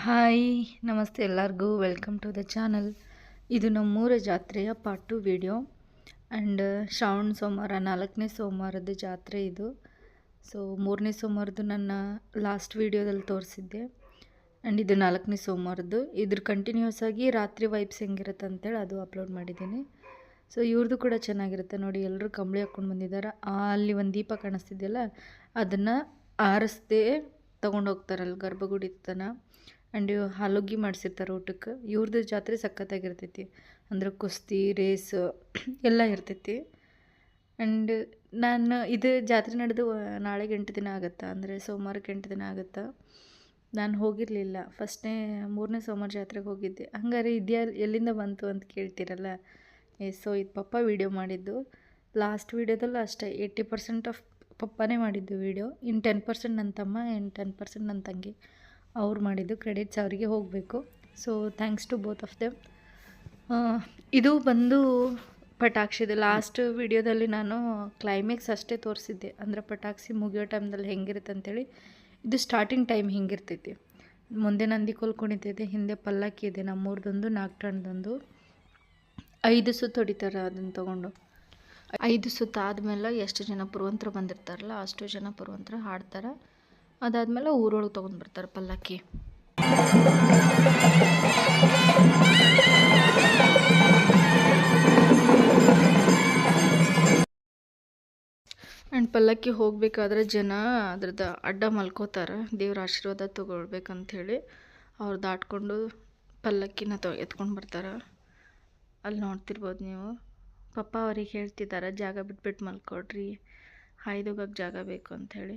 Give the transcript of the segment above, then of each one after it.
Hi, ನಮಸ್ತೆ ಎಲ್ಲರಿಗೂ. Welcome to the channel ಇದು ನಮ್ಮೂರ ಜಾತ್ರೆಯ part two video and Shravana ಸೋಮವಾರ, ನಾಲ್ಕನೇ ಸೋಮವಾರದ ಜಾತ್ರೆ ಇದು. ಸೊ ಮೂರನೇ ಸೋಮವಾರದ್ದು ನನ್ನ ಲಾಸ್ಟ್ ವೀಡಿಯೋದಲ್ಲಿ ತೋರಿಸಿದ್ದೆ. ಆ್ಯಂಡ್ ಇದು ನಾಲ್ಕನೇ ಸೋಮವಾರದ್ದು. ಇದ್ರ ಕಂಟಿನ್ಯೂಸ್ ಆಗಿ ರಾತ್ರಿ ವೈಬ್ಸ್ ಹೆಂಗಿರುತ್ತೆ ಅಂತೇಳಿ ಅದು ಅಪ್ಲೋಡ್ ಮಾಡಿದ್ದೀನಿ. ಸೊ ಇವ್ರದ್ದು ಕೂಡ ಚೆನ್ನಾಗಿರುತ್ತೆ ನೋಡಿ. ಎಲ್ಲರೂ ಕಂಬಳಿ ಹಾಕ್ಕೊಂಡು ಬಂದಿದ್ದಾರೆ ಅಲ್ಲಿ ಒಂದು ದೀಪ ಕಾಣಿಸ್ತಿದೆಯಲ್ಲ, ಅದನ್ನು ಆರಿಸ್ದೇ ತೊಗೊಂಡು ಹೋಗ್ತಾರಲ್ಲ ಅಲ್ಲಿ ಗರ್ಭಗುಡಿ ತನ. ಆ್ಯಂಡ್ ಹಾಲುಗ್ಗಿ ಮಾಡಿಸಿರ್ತಾರೆ ಊಟಕ್ಕೆ ಇವ್ರದ್ದು ಜಾತ್ರೆ ಸಖತ್ತಾಗಿರ್ತೈತಿ. ಅಂದ್ರೆ ಕುಸ್ತಿ, ರೇಸ್ ಎಲ್ಲ ಇರ್ತೈತಿ. ಆ್ಯಂಡ್ ನಾನು ಇದು ಜಾತ್ರೆ ನಡೆದು ನಾಳೆಗೆ ಎಂಟು ದಿನ ಆಗುತ್ತಾ. ಅಂದರೆ ಸೋಮವಾರಕ್ಕೆ ಎಂಟು ದಿನ ಆಗುತ್ತಾ. ನಾನು ಹೋಗಿರಲಿಲ್ಲ. ಫಸ್ಟ್ನೇ ಮೂರನೇ ಸೋಮವಾರ ಜಾತ್ರೆಗೆ ಹೋಗಿದ್ದೆ. ಹಂಗಾರೆ ಇದೆಯಾ, ಎಲ್ಲಿಂದ ಬಂತು ಅಂತ ಕೇಳ್ತೀರಲ್ಲ. ಏ, ಸೊ ಇದು ಪಪ್ಪ ವೀಡಿಯೋ ಮಾಡಿದ್ದು. ಲಾಸ್ಟ್ ವೀಡಿಯೋದಲ್ಲೂ ಅಷ್ಟೇ. ಏಯ್ಟಿ ಪರ್ಸೆಂಟ್ ಆಫ್ ಪಪ್ಪನೇ ಮಾಡಿದ್ದು ವೀಡಿಯೋ ಇನ್ನು ಟೆನ್ ಪರ್ಸೆಂಟ್ ನನ್ನ ತಮ್ಮ ಇನ್ನು ಟೆನ್ ಪರ್ಸೆಂಟ್ ನನ್ನ ತಂಗಿ. ಅವ್ರು ಮಾಡಿದ್ದು ಕ್ರೆಡಿಟ್ಸ್ ಅವರಿಗೆ ಹೋಗಬೇಕು. So thanks to both of them ಇದು ಬಂದು ಪಟಾಕ್ಷಿದು ಲಾಸ್ಟ್ ವಿಡಿಯೋದಲ್ಲಿ ನಾನು ಕ್ಲೈಮ್ಯಾಕ್ಸ್ ಅಷ್ಟೇ ತೋರಿಸಿದ್ದೆ. ಅಂದರೆ ಪಟಾಕ್ಷಿ ಮುಗಿಯೋ ಟೈಮ್ದಲ್ಲಿ ಹೆಂಗಿರುತ್ತೆ ಅಂತೇಳಿ. ಇದು ಸ್ಟಾರ್ಟಿಂಗ್ ಟೈಮ್ ಹಿಂಗಿರ್ತೈತಿ. ಮುಂದೆ ನಂದಿ ಕೊಲ್ಕೊಂಡಿದ್ದೆ, ಹಿಂದೆ ಪಲ್ಲಕ್ಕಿ ಇದೆ, ನಮ್ಮೂರ್ದೊಂದು ನಾಗ್ಟಣ್ಣದೊಂದು ಐದು ಸುತ್ತು ಹೊಡಿತಾರೆ ಅದನ್ನು ತೊಗೊಂಡು. ಐದು ಸುತ್ತು ಆದಮೇಲೆ ಎಷ್ಟು ಜನ ಪುರುವಂತರು ಬಂದಿರ್ತಾರಲ್ಲ, ಅಷ್ಟು ಜನ ಪುರುವಂತರು ಹಾಡ್ತಾರೆ. ಅದಾದಮೇಲೆ ಊರೊಳಗೆ ತೊಗೊಂಡು ಬರ್ತಾರೆ ಪಲ್ಲಕ್ಕಿ. ಆ್ಯಂಡ್ ಪಲ್ಲಕ್ಕಿ ಹೋಗಬೇಕಾದ್ರೆ ಜನ ಅದ್ರದ್ದು ಅಡ್ಡ ಮಲ್ಕೋತಾರೆ. ದೇವ್ರ ಆಶೀರ್ವಾದ ತೊಗೊಳ್ಬೇಕಂಥೇಳಿ ಅವ್ರು ದಾಟ್ಕೊಂಡು ಪಲ್ಲಕ್ಕಿನ ತೊ, ಎತ್ಕೊಂಡು ಬರ್ತಾರೆ. ಅಲ್ಲಿ ನೋಡ್ತಿರ್ಬೋದು ನೀವು. ಪಪ್ಪ ಅವ್ರಿಗೆ ಹೇಳ್ತಿದ್ದಾರೆ ಜಾಗ ಬಿಟ್ಬಿಟ್ಟು ಮಲ್ಕೊಡ್ರಿ ಹಾಯ್ದೋಗಕ್ಕೆ ಜಾಗ ಬೇಕು ಅಂಥೇಳಿ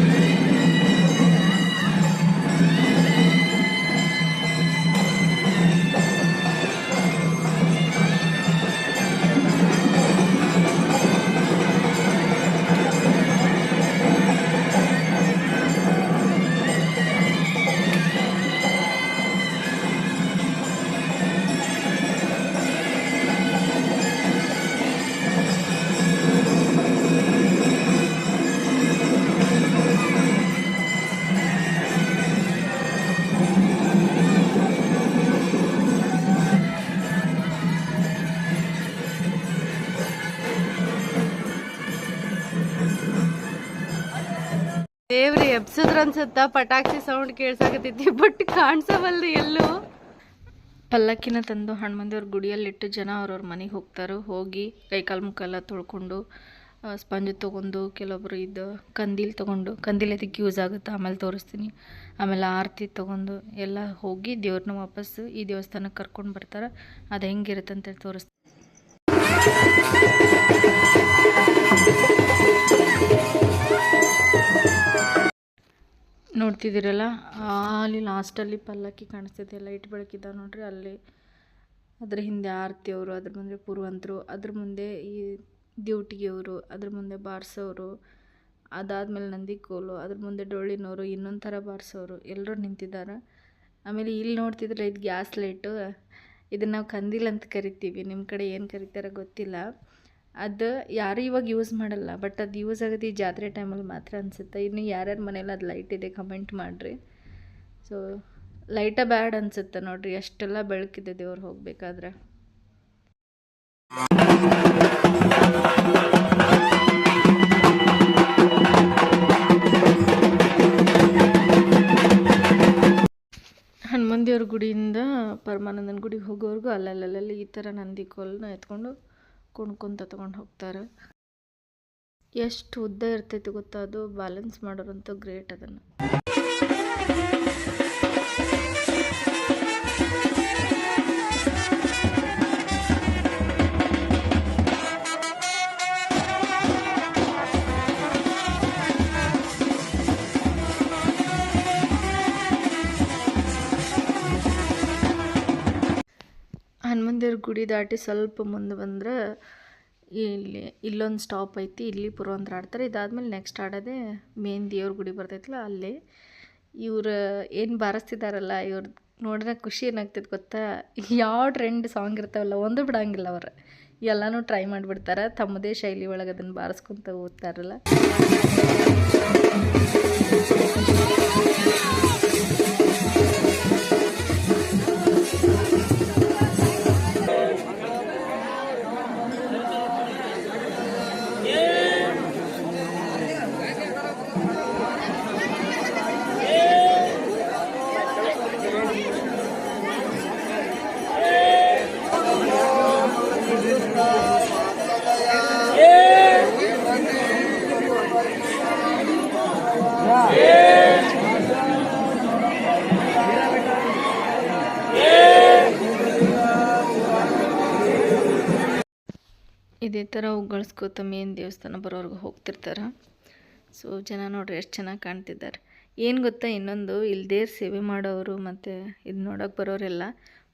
ಅನ್ಸುತ್ತ? ಪಟಾಕ್ಷಿ ಸೌಂಡ್ ಕೇಳ್ಸಾಕತೈತಿ ಬಟ್ ಕಾಣಿಸಬಲ್ದು ಎಲ್ಲೂ. ಪಲ್ಲಕ್ಕಿನ ತಂದು ಹನುಮಂದೇವ್ರ ಗುಡಿಯಲ್ಲಿಟ್ಟು ಜನ ಅವ್ರವ್ರ ಮನೆಗೆ ಹೋಗ್ತಾರೆ. ಹೋಗಿ ಕೈಕಾಲು ಮುಖ ತೊಳ್ಕೊಂಡು ಸ್ಪಂಜ್ ತೊಗೊಂಡು, ಕೆಲವೊಬ್ರು ಇದು ಕಂದೀಲ್ ತೊಗೊಂಡು, ಕಂದೀಲ್ ಅದಕ್ಕೆ ಯೂಸ್ ಆಗುತ್ತೆ? ಆಮೇಲೆ ತೋರಿಸ್ತೀನಿ. ಆಮೇಲೆ ಆರತಿ ತೊಗೊಂಡು ಎಲ್ಲ ಹೋಗಿ ದೇವ್ರನ್ನ ವಾಪಸ್ಸು ಈ ದೇವಸ್ಥಾನಕ್ಕೆ ಕರ್ಕೊಂಡು ಬರ್ತಾರೆ. ಅದು ಹೆಂಗಿರುತ್ತೆ ಅಂತೇಳಿ ತೋರಿಸ್ತೀನಿ. ನೋಡ್ತಿದ್ದೀರಲ್ಲ? ಅಲ್ಲಿ ಲಾಸ್ಟಲ್ಲಿ ಪಲ್ಲಕ್ಕಿ ಕಾಣಿಸ್ತೈತೆ ಲೈಟ್ ಬೆಳಕಿದ್ದಾವೆ ನೋಡಿರಿ ಅಲ್ಲಿ. ಅದ್ರ ಹಿಂದೆ ಆರತಿಯವರು, ಅದ್ರ ಮುಂದೆ ಪೂರ್ವಂತರು, ಅದ್ರ ಮುಂದೆ ಈ ದ್ಯೂಟಿಗೆಯವರು, ಅದ್ರ ಮುಂದೆ ಬಾರಿಸೋರು, ಅದಾದಮೇಲೆ ನಂದಿ ಕೋಲು, ಅದ್ರ ಮುಂದೆ ಡೊಳ್ಳಿನವರು ಇನ್ನೊಂದು ಥರ ಬಾರಿಸೋರು, ಎಲ್ಲರೂ ನಿಂತಿದ್ದಾರೆ. ಆಮೇಲೆ ಇಲ್ಲಿ ನೋಡ್ತಿದ್ರೆ ಇದು ಗ್ಯಾಸ್ ಲೈಟು. ಇದನ್ನು ನಾವು ಕಂದಿಲ್ ಅಂತ ಕರಿತೀವಿ. ನಿಮ್ಮ ಕಡೆ ಏನು ಕರಿತಾರೋ ಗೊತ್ತಿಲ್ಲ. ಅದು ಯಾರು ಇವಾಗ ಯೂಸ್ ಮಾಡಲ್ಲ ಬಟ್ ಅದು ಯೂಸ್ ಆಗೋದು ಈ ಜಾತ್ರೆ ಟೈಮಲ್ಲಿ ಮಾತ್ರ ಅನಿಸುತ್ತೆ. ಇನ್ನು ಯಾರ್ಯಾರ ಮನೇಲಿ ಅದು ಲೈಟ್ ಇದೆ ಕಮೆಂಟ್ ಮಾಡಿರಿ. ಸೊ ಲೈಟ ಬ್ಯಾಡ್ ಅನಿಸುತ್ತೆ ನೋಡಿರಿ, ಅಷ್ಟೆಲ್ಲ ಬೆಳಕಿದೆ ದೇವ್ರು ಹೋಗಬೇಕಾದ್ರೆ. ಹನುಮನ್ ದೇವ್ರ ಗುಡಿಯಿಂದ ಪರಮಾನಂದನ ಗುಡಿಗೆ ಹೋಗೋವರೆಗೂ ಅಲ್ಲಲ್ಲಲ್ಲಿ ಈ ಥರ ನಂದಿ ಕೋಲನ್ನ ಎತ್ಕೊಂಡು ಕುಣ್ಕೊಂತ ತೊಗೊಂಡು ಹೋಗ್ತಾರೆ. ಎಷ್ಟು ಉದ್ದ ಇರ್ತೈತಿ ಗೊತ್ತಾ ಅದು? ಬ್ಯಾಲೆನ್ಸ್ ಮಾಡೋರಂತೂ ಗ್ರೇಟ್ ಅದನ್ನು. ಗುಡಿ ದಾಟಿ ಸ್ವಲ್ಪ ಮುಂದೆ ಬಂದ್ರೆ ಇಲ್ಲಿ ಇಲ್ಲೊಂದು ಸ್ಟಾಪ್ ಐತಿ, ಇಲ್ಲಿ ಪುರವಂತರ ಆಡ್ತಾರೆ. ಇದಾದ್ಮೇಲೆ ನೆಕ್ಸ್ಟ್ ಆಡೋದೇ ಮೇನ್ ದೇವ್ರ ಗುಡಿ ಬರ್ತೈತಲ್ಲ ಅಲ್ಲಿ. ಇವರು ಏನು ಬಾರಿಸ್ತಿದಾರಲ್ಲ, ಇವ್ರು ನೋಡಿದ್ರೆ ಖುಷಿ ಏನಾಗ್ತೈತೆ ಗೊತ್ತಾ? ಯಾವ ಟ್ರೆಂಡ್ ಸಾಂಗ್ ಇರ್ತಾವಲ್ಲ, ಒಂದು ಬಿಡಂಗಿಲ್ಲ ಅವ್ರು. ಎಲ್ಲನೂ ಟ್ರೈ ಮಾಡಿಬಿಡ್ತಾರೆ, ತಮ್ಮದೇ ಶೈಲಿ ಒಳಗೆ ಅದನ್ನು ಬಾರಿಸ್ಕೊಂತ ಓದ್ತಾರಲ್ಲ. ಥರ ಉಗ್ಗಳ್ಸ್ಕೋತ ಮೇನ್ ದೇವಸ್ಥಾನ ಬರೋರ್ಗು ಹೋಗ್ತಿರ್ತಾರೆ. ಸೊ ಜನ ನೋಡ್ರಿ ಎಷ್ಟು ಚೆನ್ನಾಗಿ ಕಾಣ್ತಿದ್ದಾರೆ. ಏನು ಗೊತ್ತಾ, ಇನ್ನೊಂದು ಇಲ್ದೇರ್ ಸೇವೆ ಮಾಡೋರು ಮತ್ತು ಇದು ನೋಡೋಕೆ ಬರೋರೆಲ್ಲ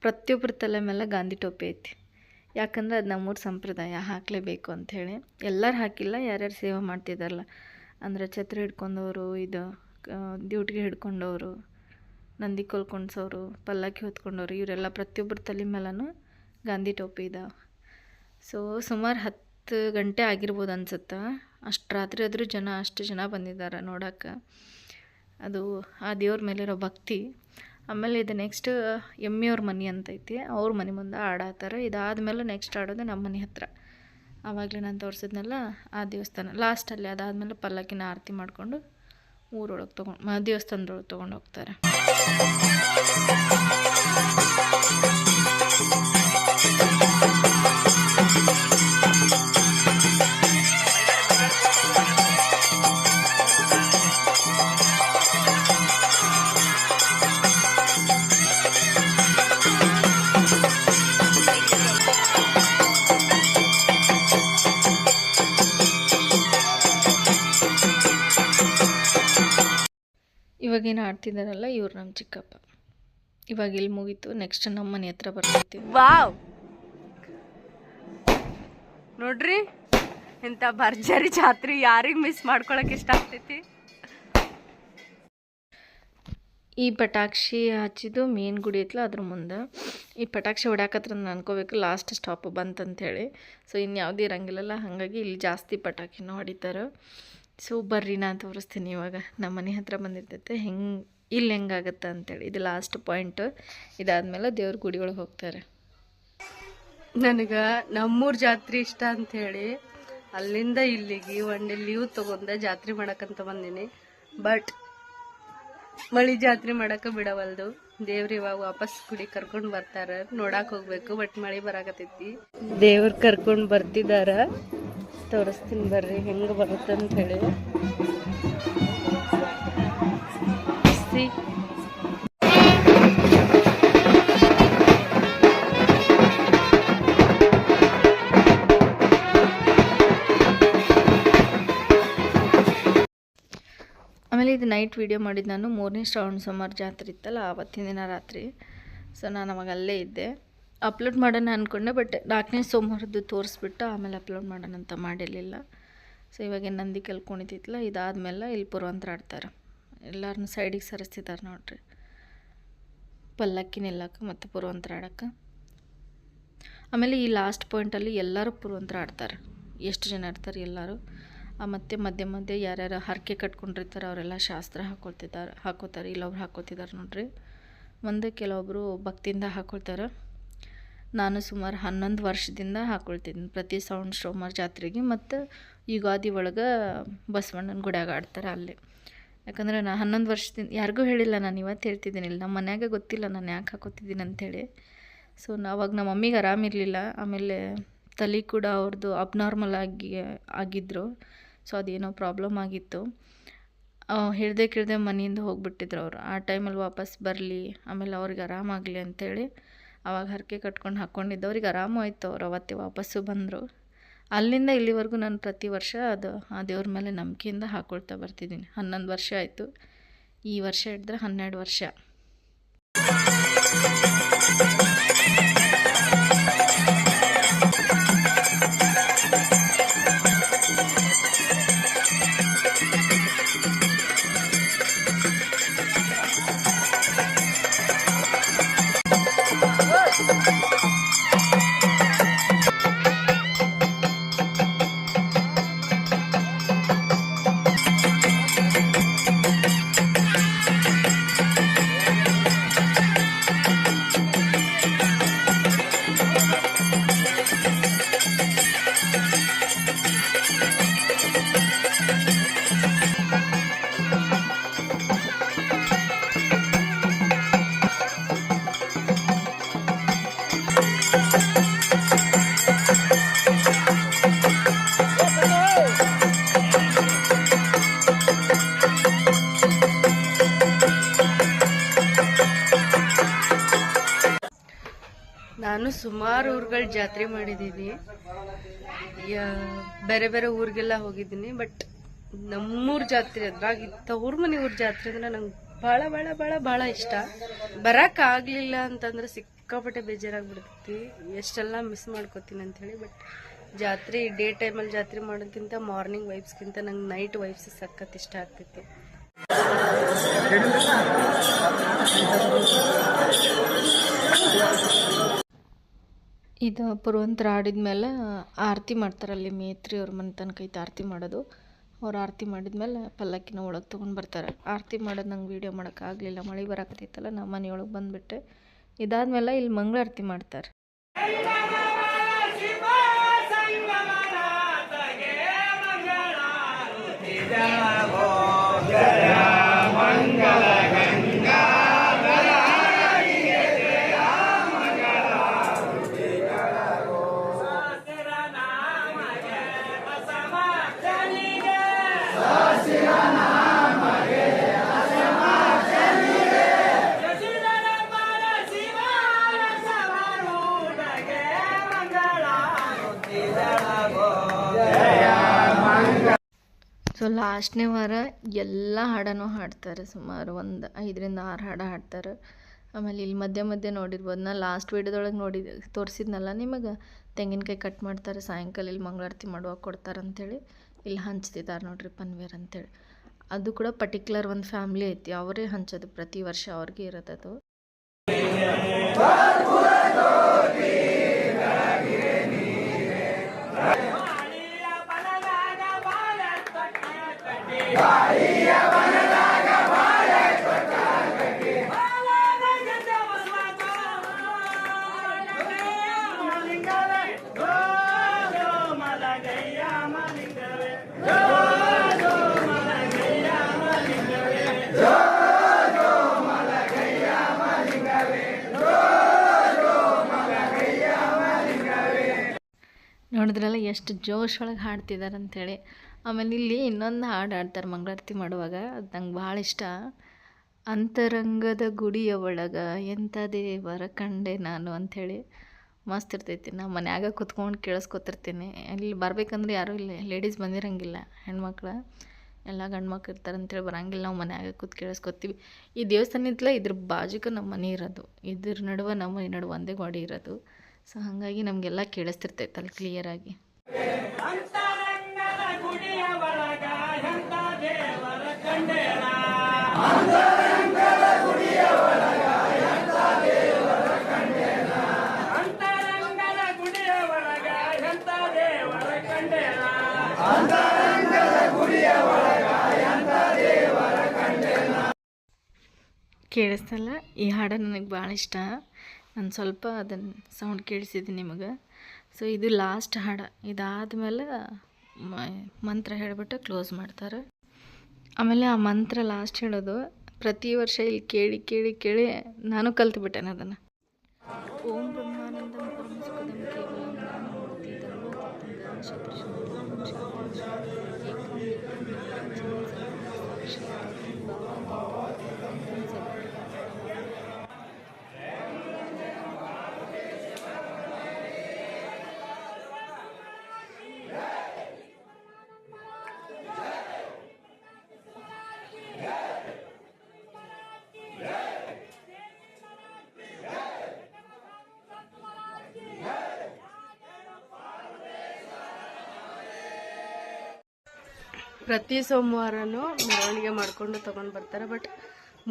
ಪ್ರತಿಯೊಬ್ಬರ ತಲೆ ಮೇಲೆ ಗಾಂಧಿ ಟೋಪಿ ಐತಿ. ಯಾಕಂದ್ರೆ ಅದು ನಮ್ಮೂರ ಸಂಪ್ರದಾಯ, ಹಾಕಲೇಬೇಕು ಅಂಥೇಳಿ ಎಲ್ಲರೂ ಹಾಕಿಲ್ಲ, ಯಾರ್ಯಾರು ಸೇವೆ ಮಾಡ್ತಿದ್ದಾರಲ್ಲ ಅಂದರೆ ಛತ್ರಿ ಹಿಡ್ಕೊಂಡವರು, ಇದು ಡ್ಯೂಟಿಗೆ ಹಿಡ್ಕೊಂಡವರು, ನಂದಿ ಕೊಲ್ಕೊಂಡ್ಸೋರು ಪಲ್ಲಕ್ಕಿ ಹೊತ್ಕೊಂಡವರು, ಇವರೆಲ್ಲ ಪ್ರತಿಯೊಬ್ಬರ ತಲೆ ಮೇಲೂ ಗಾಂಧಿ ಟೋಪಿ ಇದಾವೆ. ಸೊ ಸುಮಾರು ಹತ್ತು ಗಂಟೆ ಆಗಿರ್ಬೋದು ಅನ್ಸುತ್ತೆ? ಅಷ್ಟು ರಾತ್ರಿ ಆದರೂ ಜನ, ಅಷ್ಟು ಜನ ಬಂದಿದ್ದಾರೆ ನೋಡೋಕೆ. ಅದು ಆ ದೇವ್ರ ಮೇಲಿರೋ ಭಕ್ತಿ. ಆಮೇಲೆ ಇದು ನೆಕ್ಸ್ಟ್ ಎಮ್ಮಿಯವ್ರ ಮನೆ ಅಂತೈತಿ. ಅವ್ರ ಮನೆ ಮುಂದೆ ಆಡಾತಾರೆ ಇದಾದ್ಮೇಲೆ ನೆಕ್ಸ್ಟ್ ಆಡೋದು ನಮ್ಮ ಮನೆ ಹತ್ರ. ಆವಾಗಲೇ ನಾನು ತೋರಿಸಿದ್ನಲ್ಲ, ಆ ದೇವಸ್ಥಾನ. ಲಾಸ್ಟಲ್ಲಿ ಅದಾದಮೇಲೆ ಪಲ್ಲಕ್ಕಿನ ಆರತಿ ಮಾಡಿಕೊಂಡು ಊರೊಳಗೆ ತೊಗೊಂಡು ದೇವಸ್ಥಾನದೊಳಗೆ ತೊಗೊಂಡು ಹೋಗ್ತಾರೆ. ಇವಾಗೇನು ಆಡ್ತಿದ್ದಾರಲ್ಲ ಇವ್ರು ನಮ್ಮ ಚಿಕ್ಕಪ್ಪ. ಇವಾಗ ಇಲ್ಲಿ ಮುಗೀತು ನೆಕ್ಸ್ಟ್ ನಮ್ಮ ಮನೆ ಹತ್ರ ಬರ್ತೈತಿ ವಾವ್! ನೋಡ್ರಿ ಇಂಥ ಭರ್ಜರಿ ಜಾತ್ರೆ ಯಾರಿಗೆ ಮಿಸ್ ಮಾಡ್ಕೊಳಕ್ ಇಷ್ಟ ಆಗ್ತೈತಿ? ಈ ಪಟಾಕ್ಷಿ ಹಚ್ಚಿದ್ದು ಮೇನ್ ಗುಡಿ ಐತ್ಲ ಅದ್ರ ಮುಂದೆ. ಈ ಪಟಾಕ್ಷಿ ಹೊಡ್ಯಾಕತ್ರ ಅನ್ಕೋಬೇಕು ಲಾಸ್ಟ್ ಸ್ಟಾಪ್ ಬಂತಂಥೇಳಿ ಸೊ ಇನ್ನು ಯಾವುದೂ ಇರಂಗಿಲ್ಲಲ್ಲ ಹಾಗಾಗಿ ಇಲ್ಲಿ ಜಾಸ್ತಿ ಪಟಾಕಿನ ಹೊಡಿತಾರೆ. ಸೊ ಬರ್ರಿ ನಾನು ತೋರಿಸ್ತೀನಿ ಇವಾಗ. ನಮ್ಮ ಮನೆ ಹತ್ರ ಬಂದಿರ್ತೈತೆ. ಹೆಂಗೆ, ಇಲ್ಲಿ ಹೆಂಗಾಗತ್ತೆ ಅಂತೇಳಿ. ಇದು ಲಾಸ್ಟ್ ಪಾಯಿಂಟು ಇದಾದಮೇಲೆ ದೇವ್ರ ಗುಡಿ ಒಳಗೆ ಹೋಗ್ತಾರೆ. ನನಗೆ ನಮ್ಮೂರ ಜಾತ್ರೆ ಇಷ್ಟ ಅಂಥೇಳಿ ಅಲ್ಲಿಂದ ಇಲ್ಲಿಗೆ ಒನ್ ಡೇ ಲೀವ್ ತಗೊಂಡ ಜಾತ್ರೆ ಮಾಡೋಕ್ಕಂತ ಬಂದೀನಿ. ಬಟ್ ಮಳಿ ಜಾತ್ರೆ ಮಾಡಕ ಬಿಡವಲ್ದು. ದೇವ್ರ ಇವಾಗ ವಾಪಸ್ ಗುಡಿ ಕರ್ಕೊಂಡ್ ಬರ್ತಾರ. ನೋಡಾಕ್ ಹೋಗ್ಬೇಕು ಬಟ್ ಮಳಿ ಬರಾಕತೈತಿ ದೇವ್ರ ಕರ್ಕೊಂಡ್ ಬರ್ತಿದಾರ. ತೋರಿಸ್ತೀನಿ ಬರ್ರಿ, ಹೆಂಗ ಬರುತ್ತೆ ಅಂತ ಹೇಳಿ ಆಮೇಲೆ ಇದು ನೈಟ್ ವೀಡಿಯೋ ಮಾಡಿದ್ದು ನಾನು ಮೂರನೇ ಶ್ರಾವಣ ಸೋಮವಾರ ಜಾತ್ರೆ ಇತ್ತಲ್ಲ, ಆವತ್ತಿನ ದಿನ ರಾತ್ರಿ. ಸೊ ನಾನು ಅವಾಗ ಅಲ್ಲೇ ಇದ್ದೆ. ಅಪ್ಲೋಡ್ ಮಾಡೋಣ ಅಂದ್ಕೊಂಡೆ ಬಟ್ ನಾಲ್ಕನೇ ಸೋಮವಾರದ್ದು ತೋರಿಸ್ಬಿಟ್ಟು ಆಮೇಲೆ ಅಪ್ಲೋಡ್ ಮಾಡೋಣ ಅಂತ ಮಾಡಿರಲಿಲ್ಲ. ಸೊ ಇವಾಗ ನಂದಿ ಕೆಲ್ಕೊಂಡಿತ್ತಿತ್ತಲ್ಲ ಇದಾದಮೇಲೆ ಇಲ್ಲಿ ಪುರವಂತರ ಆಡ್ತಾರೆ ಎಲ್ಲರನ್ನೂ ಸೈಡಿಗೆ ಸರಿಸ್ತಿದ್ದಾರೆ ನೋಡ್ರಿ. ಪಲ್ಲಕ್ಕಿ ನಿಲ್ಲಕ್ಕೆ ಮತ್ತು ಪುರವಂತರ ಆಡೋಕ್ಕೆ ಆಮೇಲೆ ಈ ಲಾಸ್ಟ್ ಪಾಯಿಂಟಲ್ಲಿ ಎಲ್ಲರೂ ಪುರವಂತರ ಆಡ್ತಾರೆ ಎಷ್ಟು ಜನ ಇರ್ತಾರೆ ಎಲ್ಲರೂ. ಮತ್ತೆ ಮಧ್ಯೆ ಮಧ್ಯೆ ಯಾರ್ಯಾರು ಹರಕೆ ಕಟ್ಕೊಂಡಿರ್ತಾರೆ, ಅವರೆಲ್ಲ ಶಾಸ್ತ್ರ ಹಾಕೊಳ್ತಿದ್ದಾರೆ, ಹಾಕೋತಾರೆ, ಇಲ್ಲೊಬ್ರು ಹಾಕೋತಿದ್ದಾರೆ ನೋಡ್ರಿ. ಮುಂದೆ ಕೆಲವೊಬ್ಬರು ಭಕ್ತಿಯಿಂದ ಹಾಕೊಳ್ತಾರೆ. ನಾನು ಸುಮಾರು ಹನ್ನೊಂದು ವರ್ಷದಿಂದ ಹಾಕೊಳ್ತಿದ್ದೀನಿ ಪ್ರತಿ ಸೌಂಡ್ ಸೋಮವಾರ ಜಾತ್ರೆಗೆ ಮತ್ತು ಯುಗಾದಿ ಒಳಗೆ ಬಸವಣ್ಣನ ಗುಡಿಯಾಗ ಆಡ್ತಾರೆ ಅಲ್ಲಿ. ಯಾಕಂದರೆ ನಾನು ಹನ್ನೊಂದು ವರ್ಷದಿಂದ, ಯಾರಿಗೂ ಹೇಳಿಲ್ಲ ನಾನು, ಇವತ್ತು ಹೇಳ್ತಿದ್ದೀನಿ ಇಲ್ಲ. ನಮ್ಮ ಮನ್ಯಾಗ ಗೊತ್ತಿಲ್ಲ ನಾನು ಯಾಕೆ ಹಾಕೋತಿದ್ದೀನಿ ಅಂಥೇಳಿ ಸೊ ಅವಾಗ ನಮ್ಮ ಮಮ್ಮಿಗೆ ಆರಾಮಿರಲಿಲ್ಲ. ಆಮೇಲೆ ತಲೆ ಕೂಡ ಅವ್ರದ್ದು ಅಬ್ನಾರ್ಮಲ್ ಆಗಿ ಆಗಿದ್ದರು ಸೊ ಅದೇನೋ ಪ್ರಾಬ್ಲಮ್ ಆಗಿತ್ತು. ಹಿಡ್ದೆ ಕಿಡ್ದೆ ಮನೆಯಿಂದ ಹೋಗಿಬಿಟ್ಟಿದ್ರು ಅವರು. ಆ ಟೈಮಲ್ಲಿ ವಾಪಸ್ ಬರಲಿ, ಆಮೇಲೆ ಅವ್ರಿಗೆ ಆರಾಮಾಗಲಿ ಅಂತೇಳಿ ಅವಾಗ ಹರಕೆ ಕಟ್ಕೊಂಡು ಹಾಕ್ಕೊಂಡಿದ್ದು ಅವ್ರಿಗೆ ಆರಾಮು ಆಯಿತು ಅವ್ರು, ಅವತ್ತೇ ವಾಪಸ್ಸು ಬಂದರು. ಅಲ್ಲಿಂದ ಇಲ್ಲಿವರೆಗೂ ನಾನು ಪ್ರತಿ ವರ್ಷ ಅದು, ಆ ದೇವ್ರ ಮೇಲೆ ನಂಬಿಕೆಯಿಂದ ಹಾಕ್ಕೊಳ್ತಾ ಬರ್ತಿದ್ದೀನಿ. ಹನ್ನೊಂದು ವರ್ಷ ಆಯಿತು. ಈ ವರ್ಷ ಹಿಡಿದ್ರೆ ಹನ್ನೆರಡು ವರ್ಷ. ಸುಮಾರು ಊರುಗಳ ಜಾತ್ರೆ ಮಾಡಿದ್ದೀನಿ ಬೇರೆ ಬೇರೆ ಊರಿಗೆಲ್ಲ ಹೋಗಿದ್ದೀನಿ ಬಟ್ ನಮ್ಮೂರ ಜಾತ್ರೆ, ಅದ್ರಾಗ ತವ್ರ ಮನೆ ಊರ ಜಾತ್ರೆ ಅಂದ್ರೆ ನಂಗೆ ಭಾಳ ಭಾಳ ಭಾಳ ಭಾಳ ಇಷ್ಟ. ಬರಕ್ ಆಗಲಿಲ್ಲ ಅಂತಂದ್ರೆ ಸಿಕ್ಕಾಪಟ್ಟೆ ಬೇಜಾರಾಗ್ಬಿಡ್ತೈತಿ. ಎಷ್ಟೆಲ್ಲ ಮಿಸ್ ಮಾಡ್ಕೋತೀನಿ ಅಂಥೇಳಿ ಬಟ್ ಜಾತ್ರೆ ಡೇ ಟೈಮಲ್ಲಿ ಜಾತ್ರೆ ಮಾಡೋದಕ್ಕಿಂತ ಮಾರ್ನಿಂಗ್ ವೈಬ್ಸ್ಗಿಂತ ನಂಗೆ ನೈಟ್ ವೈಬ್ಸ್ ಸಖತ್ ಇಷ್ಟ ಆಗ್ತೈತಿ ಇದು ಪುರುವಂತರ ಆಡಿದ ಮೇಲೆ ಆರತಿ ಮಾಡ್ತಾರೆ ಅಲ್ಲಿ ಮೇತ್ರಿ ಅವ್ರ ಮನೆ ತನಕ ಐತೆ ಆರತಿ ಮಾಡೋದು. ಅವ್ರು ಆರತಿ ಮಾಡಿದ್ಮೇಲೆ ಪಲ್ಲಕ್ಕಿನ ಒಳಗೆ ತೊಗೊಂಡು ಬರ್ತಾರೆ. ಆರತಿ ಮಾಡೋದು ನಂಗೆ ವೀಡಿಯೋ ಮಾಡೋಕ್ಕಾಗಲಿಲ್ಲ ಮಳೆ ಬರಾಕತ್ತೈತಲ್ಲ ನಮ್ಮ ಮನೆಯೊಳಗೆ ಬಂದುಬಿಟ್ಟೆ. ಇದಾದ್ಮೇಲೆ ಇಲ್ಲಿ ಮಂಗಳಾರತಿ ಮಾಡ್ತಾರೆ. ಸೊ ಲಾಸ್ಟ್ನೇ ವಾರ ಎಲ್ಲ ಹಾಡನೂ ಹಾಡ್ತಾರೆ ಸುಮಾರು ಒಂದು ಐದರಿಂದ ಆರು ಹಾಡು ಹಾಡ್ತಾರೆ. ಆಮೇಲೆ ಇಲ್ಲಿ ಮಧ್ಯೆ ಮಧ್ಯೆ ನೋಡಿರ್ಬೋದು. ನಾ ಲಾಸ್ಟ್ ವೀಡಿಯೋದೊಳಗೆ ನೋಡಿ, ತೋರಿಸಿದ್ನಲ್ಲ ನಿಮಗೆ? ತೆಂಗಿನಕಾಯಿ ಕಟ್ ಮಾಡ್ತಾರೆ, ಸಾಯಂಕಾಲ ಇಲ್ಲಿ ಮಂಗಳಾರತಿ ಮಾಡುವಾಗ ಕೊಡ್ತಾರೆ ಅಂಥೇಳಿ ಇಲ್ಲಿ ಹಂಚ್ತಿದ್ದಾರೆ ನೋಡ್ರಿ ಪನ್ವೇರ್ ಅಂತೇಳಿ. ಅದು ಕೂಡ ಪರ್ಟಿಕ್ಯುಲರ್ ಒಂದು ಫ್ಯಾಮ್ಲಿ ಐತಿ, ಅವರೇ ಹಂಚೋದು ಪ್ರತಿ ವರ್ಷ ಅವ್ರಿಗೆ ಇರೋದದು ನೋಡಿದ್ರಲ್ಲ ಎಷ್ಟು ಜೋಶ್ ಒಳಗೆ ಹಾಡ್ತಿದ್ದಾರೆ ಅಂಥೇಳಿ ಆಮೇಲೆ ಇಲ್ಲಿ ಇನ್ನೊಂದು ಹಾಡು ಹಾಡ್ತಾರೆ ಮಂಗಳಾರತಿ ಮಾಡುವಾಗ, ಅದು ನಂಗೆ ಭಾಳ ಇಷ್ಟ. ಅಂತರಂಗದ ಗುಡಿಯ ಒಳಗ ಎಂಥ ದೇವರ ಕಂಡೆ ನಾನು ಅಂಥೇಳಿ ಮಸ್ತ್ ಇರ್ತೈತಿ. ನಾ ಮನ್ಯಾಗ ಕುತ್ಕೊಂಡು ಕೇಳಿಸ್ಕೊತಿರ್ತೀನಿ. ಇಲ್ಲಿ ಬರಬೇಕಂದ್ರೆ ಯಾರೂ ಇಲ್ಲ ಲೇಡೀಸ್ ಬಂದಿರಂಗಿಲ್ಲ, ಹೆಣ್ಮಕ್ಳು. ಎಲ್ಲ ಗಂಡು ಮಕ್ಳು ಇರ್ತಾರೆ ಅಂತೇಳಿ ಬರಂಗಿಲ್ಲ, ನಾವು ಮನ್ಯಾಗ ಕೂತ್ ಕೇಳಿಸ್ಕೊತೀವಿ. ಈ ದೇವಸ್ಥಾನ ಇದ್ರ ಬಾಜುಕ ನಮ್ಮ ಮನೆ ಇರೋದು. ಇದ್ರ ನಡುವೆ ನಮ್ಮ ಮನೆ ನಡುವೆ ಒಂದೇ ಗೋಡೆ ಇರೋದು. ಸೊ ಹಾಗಾಗಿ ನಮಗೆಲ್ಲ ಕೇಳಿಸ್ತಿರ್ತೈತೆ ಅಲ್ಲಿ ಕ್ಲಿಯರಾಗಿ ಕೇಳಿಸ್ತಲ್ಲ ಈ ಹಾಡು ನನಗೆ ಭಾಳ ಇಷ್ಟ. ನಾನು ಸ್ವಲ್ಪ ಅದನ್ನು ಸೌಂಡ್ ಕೇಳಿಸಿದೆ ನಿಮಗೆ. ಸೊ ಇದು ಲಾಸ್ಟ್ ಹಾಡು. ಇದಾದಮೇಲೆ ಮಂತ್ರ ಹೇಳಿಬಿಟ್ಟು ಕ್ಲೋಸ್ ಮಾಡ್ತಾರೆ. ಆಮೇಲೆ ಆ ಮಂತ್ರ ಲಾಸ್ಟ್ ಹೇಳೋದು, ಪ್ರತಿ ವರ್ಷ ಇಲ್ಲಿ ಕೇಳಿ ಕೇಳಿ ಕೇಳಿ ನಾನು ಕಲ್ತ್ಬಿಟ್ಟೆನೆ ಅದನ್ನು. ಓಂ ಪ್ರತಿ ಸೋಮವಾರನೂ ಮೆರವಣಿಗೆ ಮಾಡಿಕೊಂಡು ತೊಗೊಂಡು ಬರ್ತಾರೆ. ಬಟ್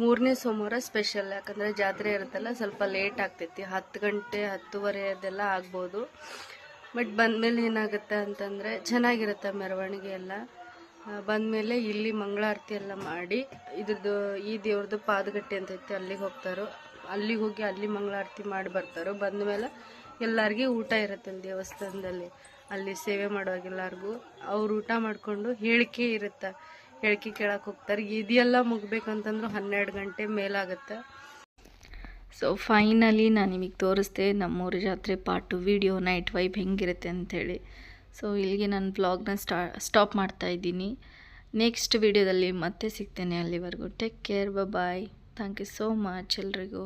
ಮೂರನೇ ಸೋಮವಾರ ಸ್ಪೆಷಲ್ ಯಾಕಂದರೆ ಜಾತ್ರೆ ಇರುತ್ತಲ್ಲ, ಸ್ವಲ್ಪ ಲೇಟ್ ಆಗ್ತೈತಿ. ಹತ್ತು ಗಂಟೆ, ಹತ್ತುವರೆ ಅದೆಲ್ಲ ಆಗ್ಬೋದು. ಬಟ್ ಬಂದಮೇಲೆ ಏನಾಗುತ್ತೆ ಅಂತಂದರೆ ಚೆನ್ನಾಗಿರುತ್ತೆ ಮೆರವಣಿಗೆ ಎಲ್ಲ. ಬಂದಮೇಲೆ ಇಲ್ಲಿ ಮಂಗಳಾರತಿ ಎಲ್ಲ ಮಾಡಿ, ಇದ್ರದ್ದು ಈ ದೇವ್ರದ್ದು ಪಾದಗಟ್ಟೆ ಅಂತ ಅಲ್ಲಿಗೆ ಹೋಗ್ತಾರೋ. ಅಲ್ಲಿಗೆ ಹೋಗಿ ಅಲ್ಲಿ ಮಂಗಳಾರತಿ ಮಾಡಿ ಬರ್ತಾರೋ. ಬಂದಮೇಲೆ ಎಲ್ಲರಿಗೂ ಊಟ ಇರುತ್ತೆ ದೇವಸ್ಥಾನದಲ್ಲಿ. ಅಲ್ಲಿ ಸೇವೆ ಮಾಡುವಾಗ ಎಲ್ಲರಿಗೂ ಅವ್ರು ಊಟ ಮಾಡಿಕೊಂಡು ಹೇಳಿಕೆ ಇರುತ್ತೆ. ಹೇಳಿಕೆ ಕೇಳಕ್ಕೆ ಹೋಗ್ತಾರೆ. ಇದೆಲ್ಲ ಮುಗ್ಬೇಕಂತಂದ್ರೂ ಹನ್ನೆರಡು ಗಂಟೆ ಮೇಲಾಗುತ್ತೆ. ಸೊ ಫೈನಲಿ ನಾನು ನಿಮಗೆ ತೋರಿಸ್ದೆ ನಮ್ಮೂರ ಜಾತ್ರೆ ಪಾರ್ಟು ವಿಡಿಯೋ ನೈಟ್ ವೈಬ್ ಹೆಂಗಿರುತ್ತೆ ಅಂಥೇಳಿ ಸೊ ಇಲ್ಲಿಗೆ ನಾನು ಬ್ಲಾಗ್ನ ಸ್ಟಾ ಸ್ಟಾಪ್ ಮಾಡ್ತಾ ಇದ್ದೀನಿ. ನೆಕ್ಸ್ಟ್ ವಿಡಿಯೋದಲ್ಲಿ ಮತ್ತೆ ಸಿಗ್ತೇನೆ ಅಲ್ಲಿವರೆಗೂ. Take care bye thank you so much ಎಲ್ರಿಗೂ.